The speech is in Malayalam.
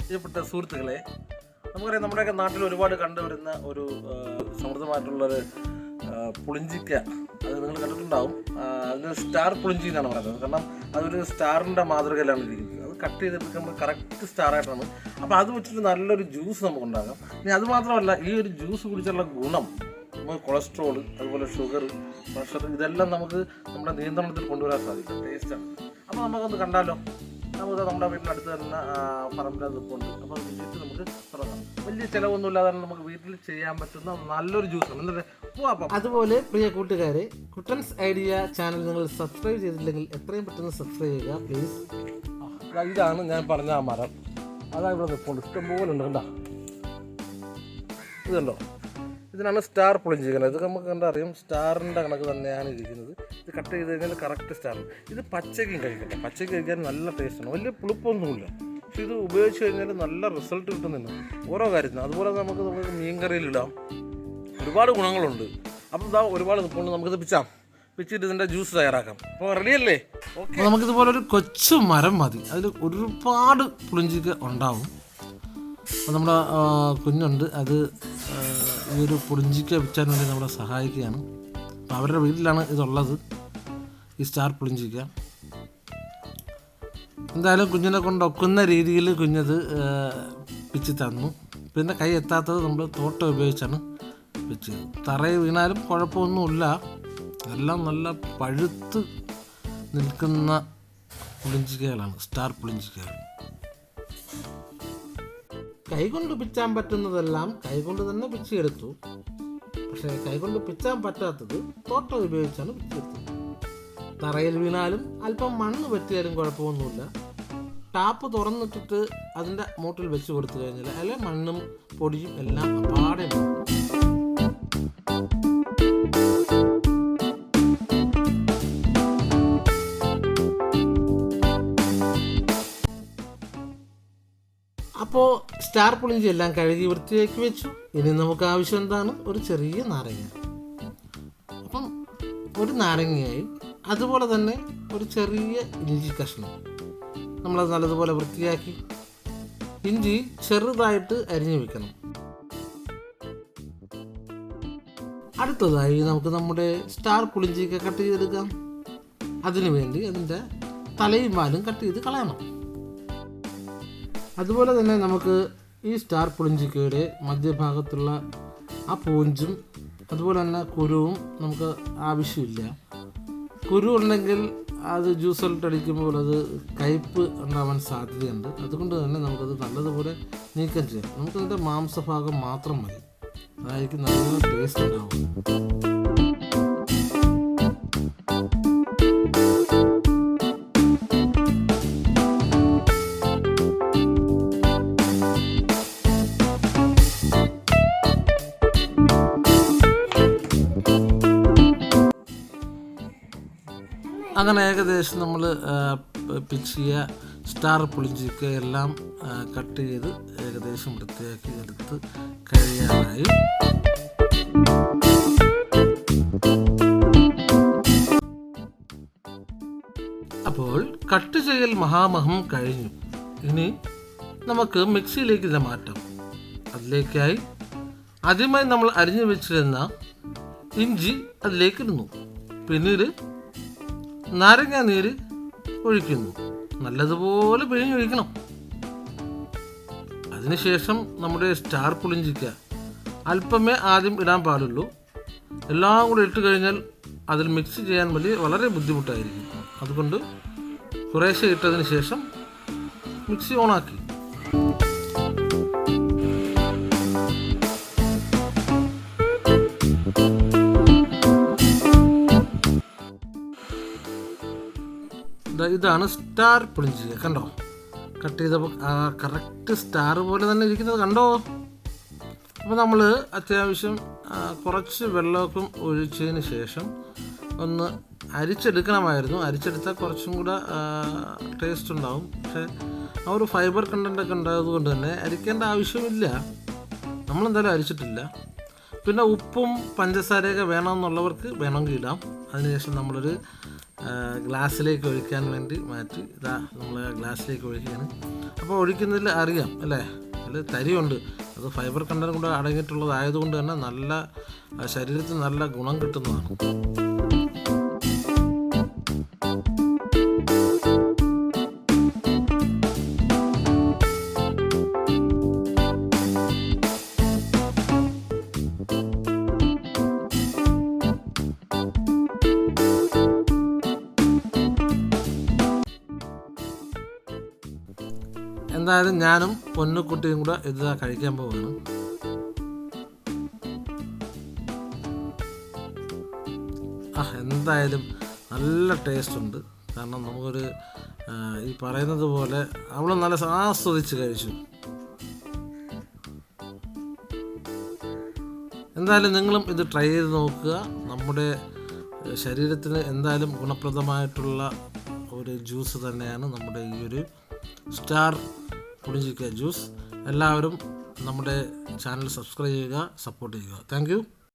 പ്രിയപ്പെട്ട സുഹൃത്തുക്കളെ നമുക്കറിയാം നമ്മുടെയൊക്കെ നാട്ടിൽ ഒരുപാട് കണ്ടുവരുന്ന ഒരു സമൃദ്ധമായിട്ടുള്ളൊരു പുളിഞ്ചിക്ക. അത് നിങ്ങൾ കണ്ടിട്ടുണ്ടാവും. അതിന് സ്റ്റാർ പുളിഞ്ചി എന്നാണ് പറയുന്നത്. കാരണം അതൊരു സ്റ്റാറിന്റെ മാതൃകയിലാണ് ഇരിക്കുന്നത്. അത് കട്ട് ചെയ്തിട്ട് നമ്മൾ കറക്റ്റ് സ്റ്റാർ ആയിട്ടാണ് അപ്പോൾ അത് വെച്ചിട്ട് നല്ലൊരു ജ്യൂസ് നമുക്ക് ഉണ്ടാകാം ഇനി അത് മാത്രമല്ല ഈ ഒരു ജ്യൂസ് കുടിച്ചുള്ള ഗുണം നമുക്ക് കൊളസ്ട്രോൾ അതുപോലെ ഷുഗർ പ്രഷർ ഇതെല്ലാം നമുക്ക് നമ്മുടെ നിയന്ത്രണത്തിൽ കൊണ്ടുവരാൻ സാധിക്കും. ടേസ്റ്റാണ് അപ്പോൾ നമുക്കൊന്ന് കണ്ടാലോ? നമുക്ക് നമ്മുടെ വീട്ടിനടുത്ത് തന്നെ പറമ്പിൽ നിൽപ്പുണ്ട് അപ്പോൾ അത് നമുക്ക് തുടങ്ങാം. വലിയ ചിലവൊന്നുമില്ലാതെ നമുക്ക് വീട്ടിൽ ചെയ്യാൻ പറ്റുന്ന നല്ലൊരു ജ്യൂസാണ് എന്നിട്ട് അതുപോലെ പ്രിയ കൂട്ടുകാരെ കുട്ടൻസ് ഐഡിയ ചാനൽ നിങ്ങൾ സബ്സ്ക്രൈബ് ചെയ്തില്ലെങ്കിൽ എത്രയും പെട്ടെന്ന് സബ്സ്ക്രൈബ് ചെയ്യുക പ്ലീസ് ഇതാണ് ഞാൻ പറഞ്ഞ ആ മരം. അതാണ് ഇവിടെ നിൽപ്പുണ്ട് ഇഷ്ടംപോലെ ഉണ്ട് കണ്ടോ. ഇതുണ്ടോ ഇതിനാണ് സ്റ്റാർ പൊളിഞ്ഞിരിക്കുന്നത്. ഇത് നമുക്ക് അറിയാം? സ്റ്റാറിന്റെ കണക്ക് തന്നെയാണ് ഇരിക്കുന്നത്. ഇത് കട്ട് ചെയ്ത് കഴിഞ്ഞാൽ കറക്റ്റ് സ്റ്റാർ ഇത് പച്ചക്കും കഴിക്കട്ടെ. പച്ചക്ക് കഴിക്കാൻ നല്ല ടേസ്റ്റാണ് വലിയ പുളിപ്പൊന്നുമില്ല. പക്ഷെ ഇത് ഉപയോഗിച്ച് കഴിഞ്ഞാൽ നല്ല റിസൾട്ട് കിട്ടുന്നുണ്ട്. ഓരോ കാര്യത്തിനും. അതുപോലെ നമുക്ക് നമുക്ക് മീൻ കറിയിലിടാം ഒരുപാട് ഗുണങ്ങളുണ്ട്. അപ്പം ഇതാ ഒരുപാട് നിൽപ്പുണ്ട് നമുക്കിത് പിച്ചാം. പിച്ചിട്ട് ഇതിന്റെ ജ്യൂസ് തയ്യാറാക്കാം. അപ്പോൾ റെഡിയല്ലേ ഓക്കെ നമുക്കിതുപോലെ ഒരു കൊച്ചു മരം മതി. അതിൽ ഒരുപാട് പുളിഞ്ചിക്ക ഉണ്ടാവും. അപ്പോൾ നമ്മുടെ കുഞ്ഞുണ്ട്. അത് ഈ ഒരു പുളിഞ്ചിക്ക വെച്ചാൻ വേണ്ടി നമ്മളെ സഹായിക്കുകയാണ്. അപ്പോൾ അവരുടെ വീട്ടിലാണ് ഇതുള്ളത് ഈ സ്റ്റാർ പുളിഞ്ചിക്ക. എന്തായാലും കുഞ്ഞിനെ കൊണ്ട് ഒക്കുന്ന രീതിയിൽ കുഞ്ഞത് പിച്ച് തന്നു. പിന്നെ കൈ എത്താത്തത് നമ്മൾ തോട്ടം ഉപയോഗിച്ചാണ് പിച്ചത് തറയിൽ വീണാലും കുഴപ്പമൊന്നുമില്ല. എല്ലാം നല്ല പഴുത്ത് നിൽക്കുന്ന പുളിഞ്ചിക്കകളാണ് സ്റ്റാർ പുളിഞ്ചിക്കകൾ. കൈകൊണ്ട് പിച്ചാൻ പറ്റുന്നതെല്ലാം കൈകൊണ്ട് തന്നെ പിച്ചെടുത്തു പക്ഷേ കൈകൊണ്ട് പിച്ചാൻ പറ്റാത്തത് തോട്ടം ഉപയോഗിച്ചാണ് പിച്ചെടുത്തത് തറയിൽ വീണാലും അല്പം മണ്ണ് പറ്റിയാലും കുഴപ്പമൊന്നുമില്ല. ടാപ്പ് തുറന്നിട്ടിട്ട് അതിന്റെ മൂട്ടിൽ വെച്ച് കൊടുത്തു കഴിഞ്ഞാൽ അല്ലെ മണ്ണും പൊടിയും എല്ലാം പാടെ പോകും. അപ്പോൾ സ്റ്റാർ പുളിഞ്ചി എല്ലാം കഴുകി വൃത്തിയാക്കി വെച്ചു. ഇനി നമുക്ക് ആവശ്യം എന്താണ്? ഒരു ചെറിയ നാരങ്ങ. അപ്പം ഒരു നാരങ്ങയായി. അതുപോലെ തന്നെ ഒരു ചെറിയ ഇഞ്ചി കഷ്ണം. നമ്മളത് നല്ലതുപോലെ വൃത്തിയാക്കി ഇഞ്ചി ചെറുതായിട്ട് അരിഞ്ഞു വെക്കണം. അടുത്തതായി നമുക്ക് നമ്മുടെ സ്റ്റാർ പുളിഞ്ചിയൊക്കെ കട്ട് ചെയ്തെടുക്കാം. അതിനു വേണ്ടി അതിന്റെ തലയും വാലും കട്ട് ചെയ്ത് കളയണം. അതുപോലെ തന്നെ നമുക്ക് ഈ സ്റ്റാർ പുളിഞ്ചിക്കയുടെ മധ്യഭാഗത്തുള്ള ആ പൂഞ്ചും അതുപോലെ തന്നെ കുരുവും നമുക്ക് ആവശ്യമില്ല. കുരു ഉണ്ടെങ്കിൽ അത് ജ്യൂസ് അടിക്കുമ്പോൾ അത് കയ്പ്പ് ഉണ്ടാവാൻ സാധ്യതയുണ്ട്. അതുകൊണ്ട് തന്നെ നമുക്കത് നല്ലതുപോലെ നീക്കം ചെയ്യാം. നമുക്കതിന്റെ മാംസഭാഗം മാത്രം മതി. അതായിരിക്കും നല്ല ടേസ്റ്റ് ഉണ്ടാവും അങ്ങനെ ഏകദേശം നമ്മൾ പിച്ചിയ സ്റ്റാർ പുളിഞ്ചിക്ക എല്ലാം കട്ട് ചെയ്ത് ഏകദേശം വൃത്തിയാക്കി എടുത്ത് കഴിയാനായി അപ്പോൾ കട്ട് ചെയ്യൽ മഹാമഹം കഴിഞ്ഞു. ഇനി നമുക്ക് മിക്സിയിലേക്ക് ഇത് മാറ്റാം. അതിലേക്കായി ആദ്യമായി നമ്മൾ അരിഞ്ഞു വെച്ചിരുന്ന ഇഞ്ചി അതിലേക്ക് ഇടുന്നു പിന്നീട് നാരങ്ങ നീര് ഒഴിക്കുന്നു. നല്ലതുപോലെ പിഴിഞ്ഞൊഴിക്കണം അതിനുശേഷം നമ്മുടെ സ്റ്റാർ പുളിഞ്ചിക്ക അല്പമേ ആദ്യം ഇടാൻ പാടുള്ളൂ. എല്ലാം കൂടെ ഇട്ട് കഴിഞ്ഞാൽ അതിൽ മിക്സ് ചെയ്യാൻ വലിയ വളരെ ബുദ്ധിമുട്ടായിരിക്കും. അതുകൊണ്ട് കുറേശ്ശെ ഇട്ടതിന് ശേഷം മിക്സി ഓണാക്കി. ഇതാണ് സ്റ്റാർ പുളിഞ്ചിക കണ്ടോ? കട്ട് ചെയ്തപ്പോൾ കറക്റ്റ് സ്റ്റാർ പോലെ തന്നെ ഇരിക്കുന്നത് കണ്ടോ? അപ്പോൾ നമ്മൾ അത്യാവശ്യം കുറച്ച് വെള്ളമൊക്കെ ഒഴിച്ചതിന് ശേഷം ഒന്ന് അരിച്ചെടുക്കണമായിരുന്നു. അരിച്ചെടുത്താൽ കുറച്ചും കൂടെ ടേസ്റ്റ് ഉണ്ടാവും. പക്ഷേ ആ ഒരു ഫൈബർ കണ്ടന്റ് ഒക്കെ ഉണ്ടായതുകൊണ്ട് തന്നെ അരിക്കേണ്ട ആവശ്യമില്ല. നമ്മളെന്തായാലും അരിച്ചിട്ടില്ല. പിന്നെ ഉപ്പും പഞ്ചസാരയൊക്കെ വേണമെന്നുള്ളവർക്ക് വേണമെങ്കിൽ ഇടാം. അതിനുശേഷം നമ്മളൊരു ഗ്ലാസ്സിലേക്ക് ഒഴിക്കാൻ വേണ്ടി മാറ്റി. ഇതാ നമ്മൾ ഗ്ലാസ്സിലേക്ക് ഒഴിക്കുകയാണ്. അപ്പോൾ ഒഴിക്കുന്നതിൽ അറിയാം അല്ലേ? അതിൽ തരിയുണ്ട്. അത് ഫൈബർ കണ്ടന്റ് കൂടെ അടങ്ങിയിട്ടുള്ളതായതുകൊണ്ട് തന്നെ നല്ല ശരീരത്തിന് നല്ല ഗുണം കിട്ടുന്നതാണ്. എന്തായാലും ഞാനും പൊന്നുക്കുട്ടിയും കൂടെ ഇത് കഴിക്കാൻ പോവുകയാണ്. ആ എന്തായാലും നല്ല ടേസ്റ്റ് ഉണ്ട്. കാരണം നമുക്കൊരു ഈ പറയുന്നത് പോലെ അവൾ നല്ല ആസ്വദിച്ച് കഴിച്ചു. എന്തായാലും നിങ്ങളും ഇത് ട്രൈ ചെയ്ത് നോക്കുക. നമ്മുടെ ശരീരത്തിന് എന്തായാലും ഗുണപ്രദമായിട്ടുള്ള ഒരു ജ്യൂസ് തന്നെയാണ് നമ്മുടെ ഈ ഒരു സ്റ്റാർ പുളിഞ്ചിക്ക ജ്യൂസ് എല്ലാവരും നമ്മുടെ ചാനൽ സബ്സ്ക്രൈബ് ചെയ്യുക സപ്പോർട്ട് ചെയ്യുക. താങ്ക്